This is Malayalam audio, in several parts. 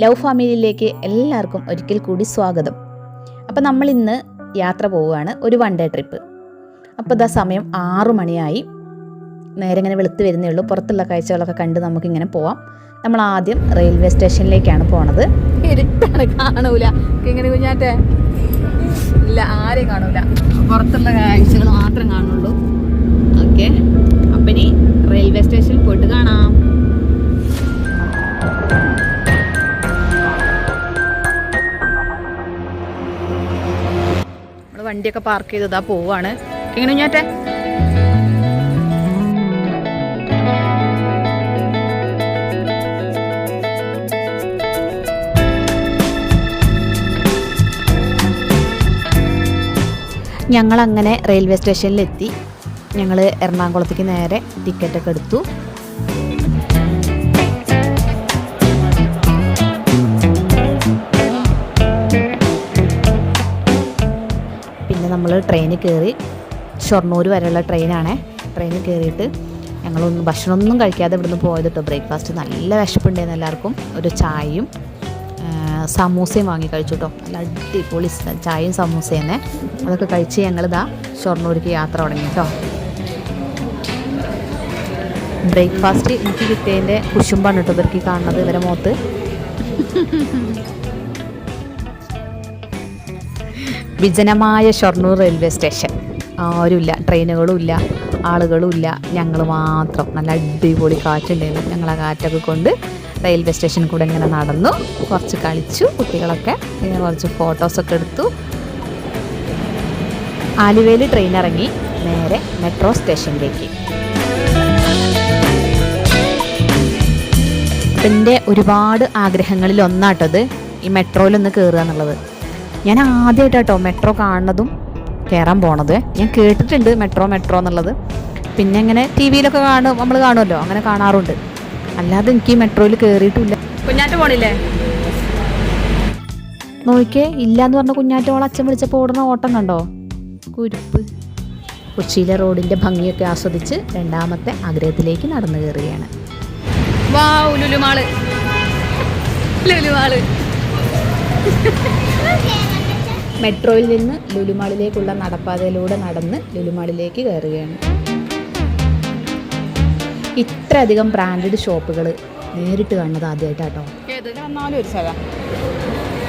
ലവ് ഫാമിലിയിലേക്ക് എല്ലാവർക്കും ഒരിക്കൽ കൂടി സ്വാഗതം. അപ്പോൾ നമ്മൾ ഇന്ന് യാത്ര പോവുകയാണ് ഒരു വൺ ഡേ ട്രിപ്പ് അപ്പോൾ ഇതാ സമയം ആറു മണിയായി. നേരെ ഇങ്ങനെ വെളുത്ത് വരുന്നേ ഉള്ളൂ. പുറത്തുള്ള കാഴ്ചകളൊക്കെ കണ്ട് നമുക്കിങ്ങനെ പോവാം. നമ്മൾ ആദ്യം റെയിൽവേ സ്റ്റേഷനിലേക്കാണ് പോണത്. കാണൂല. ഇങ്ങനെ കുഞ്ഞാറ്റേ ഇല്ല ആരെയും കാണൂല. പുറത്തുള്ള കാഴ്ചകൾ മാത്രം കാണുള്ളൂ. ഓക്കെ. അപ്പം ഇനി റെയിൽവേ സ്റ്റേഷനിൽ പോയിട്ട് കാണാം. വണ്ടിയൊക്കെ പാർക്ക് ചെയ്തതാ പോവാണ്. എങ്ങനെ ഞങ്ങൾ ഞങ്ങളങ്ങനെ റെയിൽവേ സ്റ്റേഷനിലെത്തി ഞങ്ങൾ എറണാകുളത്തേക്ക് നേരെ ടിക്കറ്റൊക്കെ എടുത്തു. നമ്മൾ ട്രെയിനിൽ കയറി ഷൊർണൂർ വരെയുള്ള ട്രെയിനാണേ ട്രെയിനിൽ കയറിയിട്ട് ഞങ്ങളൊന്നും ഭക്ഷണമൊന്നും കഴിക്കാതെ ഇവിടുന്ന് പോയത് കേട്ടോ ബ്രേക്ക്ഫാസ്റ്റ് നല്ല വിശപ്പുണ്ടായിരുന്നു എല്ലാവർക്കും. ഒരു ചായയും സമൂസയും വാങ്ങി കഴിച്ചു കേട്ടോ നല്ല അടിപൊളി ചായയും സമൂസയും തന്നെ അതൊക്കെ കഴിച്ച് ഞങ്ങളിതാ ഷൊർണൂർക്ക് യാത്ര തുടങ്ങി കേട്ടോ ബ്രേക്ക്ഫാസ്റ്റ് എനിക്ക് കിട്ടിയതിന്റെ കുശുമ്പാണ് കേട്ടോ ഇവർക്ക് കാണുന്നത് ഇവരെ മുഖത്ത്. വിജനമായ ഷൊർണൂർ റെയിൽവേ സ്റ്റേഷൻ. ആരുമില്ല ട്രെയിനുകളും ഇല്ല ആളുകളും ഇല്ല ഞങ്ങൾ മാത്രം. നല്ല അടിപൊളി കാറ്റുണ്ടായിരുന്നു. ഞങ്ങൾ ആ കാറ്റൊക്കെ കൊണ്ട് റെയിൽവേ സ്റ്റേഷൻ കൂടെ ഇങ്ങനെ നടന്നു. കുറച്ച് കളിച്ചു കുട്ടികളൊക്കെ പിന്നെ കുറച്ച് ഫോട്ടോസൊക്കെ എടുത്തു. ആലുവയിൽ ട്രെയിൻ ഇറങ്ങി നേരെ മെട്രോ സ്റ്റേഷനിലേക്ക് എന്റെ ഒരുപാട് ആഗ്രഹങ്ങളിൽ ഒന്നാട്ടത് ഈ മെട്രോയിലൊന്ന് കയറുക എന്നുള്ളത്. ഞാൻ ആദ്യമായിട്ട് കേട്ടോ മെട്രോ കാണുന്നതും കയറാൻ പോണത്. ഞാൻ കേട്ടിട്ടുണ്ട് മെട്രോ മെട്രോ എന്നുള്ളത്. പിന്നെ ഇങ്ങനെ ടി വിയിലൊക്കെ കാണും നമ്മൾ കാണുമല്ലോ അങ്ങനെ കാണാറുണ്ട്. അല്ലാതെ എനിക്ക് മെട്രോയിൽ കയറിയിട്ടില്ല കുഞ്ഞാറ്റ പോണില്ലേ? നോക്കിയേ ഇല്ല എന്ന് പറഞ്ഞ കുഞ്ഞാറ്റോളം അച്ഛൻ വിളിച്ചപ്പോൾ ഓടുന്ന ഓട്ടം കണ്ടോ? കുരുപ്പ്. കൊച്ചിയിലെ റോഡിന്റെ ഭംഗിയൊക്കെ ആസ്വദിച്ച് രണ്ടാമത്തെ ആഗ്രഹത്തിലേക്ക് നടന്നു കയറുകയാണ്. വാ ലുലുമാൾ ലുലുമാൾ മെട്രോയിൽ നിന്ന് ലുലുമാളിലേക്കുള്ള നടപ്പാതയിലൂടെ നടന്ന് ലുലുമാളിലേക്ക് കയറുകയാണ്. ഇത്രയധികം ബ്രാൻഡഡ് ഷോപ്പുകൾ നേരിട്ട് കാണുന്നത് ആദ്യമായിട്ടാട്ടോ.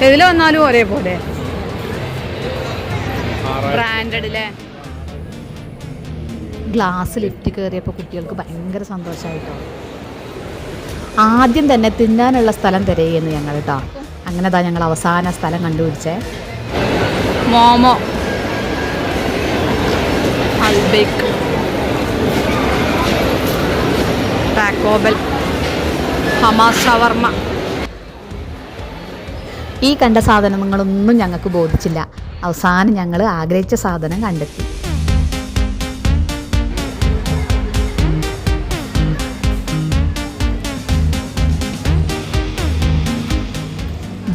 എതിൽ വന്നാലും ഒരേപോലെ. ബ്രാൻഡഡ് അല്ലേ ഗ്ലാസ് ലിഫ്റ്റ് കയറിയപ്പോൾ കുട്ടികൾക്ക് ഭയങ്കര സന്തോഷമായിട്ടോ ആദ്യം തന്നെ തിന്നാനുള്ള സ്ഥലം തിരയുന്നു ഞങ്ങൾ കേട്ടോ അങ്ങനെ താ ഞങ്ങൾ അവസാന സ്ഥലം കണ്ടുപിടിച്ചേ. മോമോ. അൽബേക്ക്. ടാക്കോബൽ ഹമാസ് ഷവർമ്മ ഈ കണ്ട സാധനങ്ങളൊന്നും ഞങ്ങൾക്ക് ബോധിച്ചില്ല. അവസാനം ഞങ്ങൾ ആഗ്രഹിച്ച സാധനം കണ്ടെത്തി.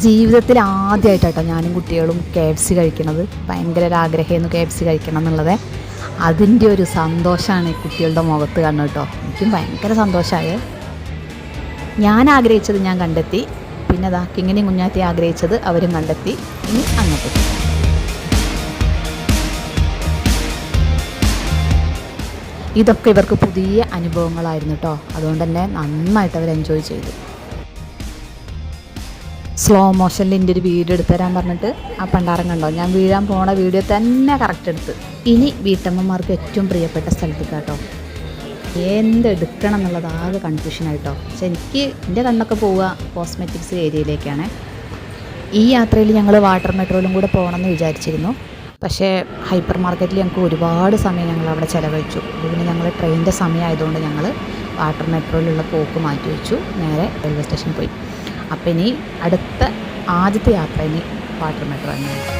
ജീവിതത്തിൽ ആദ്യമായിട്ടാട്ടോ ഞാനും കുട്ടികളും കെ എഫ് സി കഴിക്കണത് ഭയങ്കര ഒരു ആഗ്രഹമായിരുന്നു കെ എഫ് സി കഴിക്കണം എന്നുള്ളത്. അതിന്റെ ഒരു സന്തോഷമാണ് കുട്ടികളുടെ മുഖത്ത് കാണുന്നത് കേട്ടോ എനിക്കും ഭയങ്കര സന്തോഷമായത് ഞാൻ ആഗ്രഹിച്ചത് ഞാൻ കണ്ടെത്തി. പിന്നെ അതാ കിങ്ങിനെയും കുഞ്ഞാത്തി ആഗ്രഹിച്ചത് അവരും കണ്ടെത്തി. ഇനി അങ്ങോട്ട്. ഇതൊക്കെ ഇവർക്ക് പുതിയ അനുഭവങ്ങളായിരുന്നു കേട്ടോ അതുകൊണ്ട് തന്നെ നന്നായിട്ട് അവർ എൻജോയ് ചെയ്തു. സ്ലോ മോഷനിൽ എന്റെ ഒരു വീഡിയോ എടുത്തു തരാൻ പറഞ്ഞിട്ട് ആ പണ്ടാരം കണ്ടോ? ഞാൻ വീഴാൻ പോണ വീഡിയോ തന്നെ കറക്റ്റ് എടുത്ത്. ഇനി വീട്ടമ്മമാർക്ക് ഏറ്റവും പ്രിയപ്പെട്ട സ്ഥലത്തേക്ക് കേട്ടോ. എന്തെടുക്കണം എന്നുള്ളത് ആകെ കൺഫ്യൂഷനായിട്ടോ പക്ഷെ എനിക്ക് എന്റെ കണ്ണൊക്കെ പോവുക കോസ്മെറ്റിക്സ് ഏരിയയിലേക്കാണ്. ഈ യാത്രയിൽ ഞങ്ങൾ വാട്ടർ മെട്രോയിലും കൂടെ പോകണമെന്ന് വിചാരിച്ചിരുന്നു. പക്ഷേ ഹൈപ്പർ മാർക്കറ്റിൽ ഞങ്ങൾക്ക് ഒരുപാട് സമയം ഞങ്ങൾ അവിടെ ചിലവഴിച്ചു. അതുപോലെ ഞങ്ങൾ ട്രെയിനിന്റെ സമയമായതുകൊണ്ട് ഞങ്ങൾ വാട്ടർ മെട്രോയിലുള്ള പോക്ക് മാറ്റി വെച്ചു. നേരെ റെയിൽവേ സ്റ്റേഷനിൽ പോയി. അപ്പോൾ ഇനി അടുത്ത ആദ്യത്തെ യാത്ര ഇനി വാട്ടർ മെട്രോ തന്നെയാണ്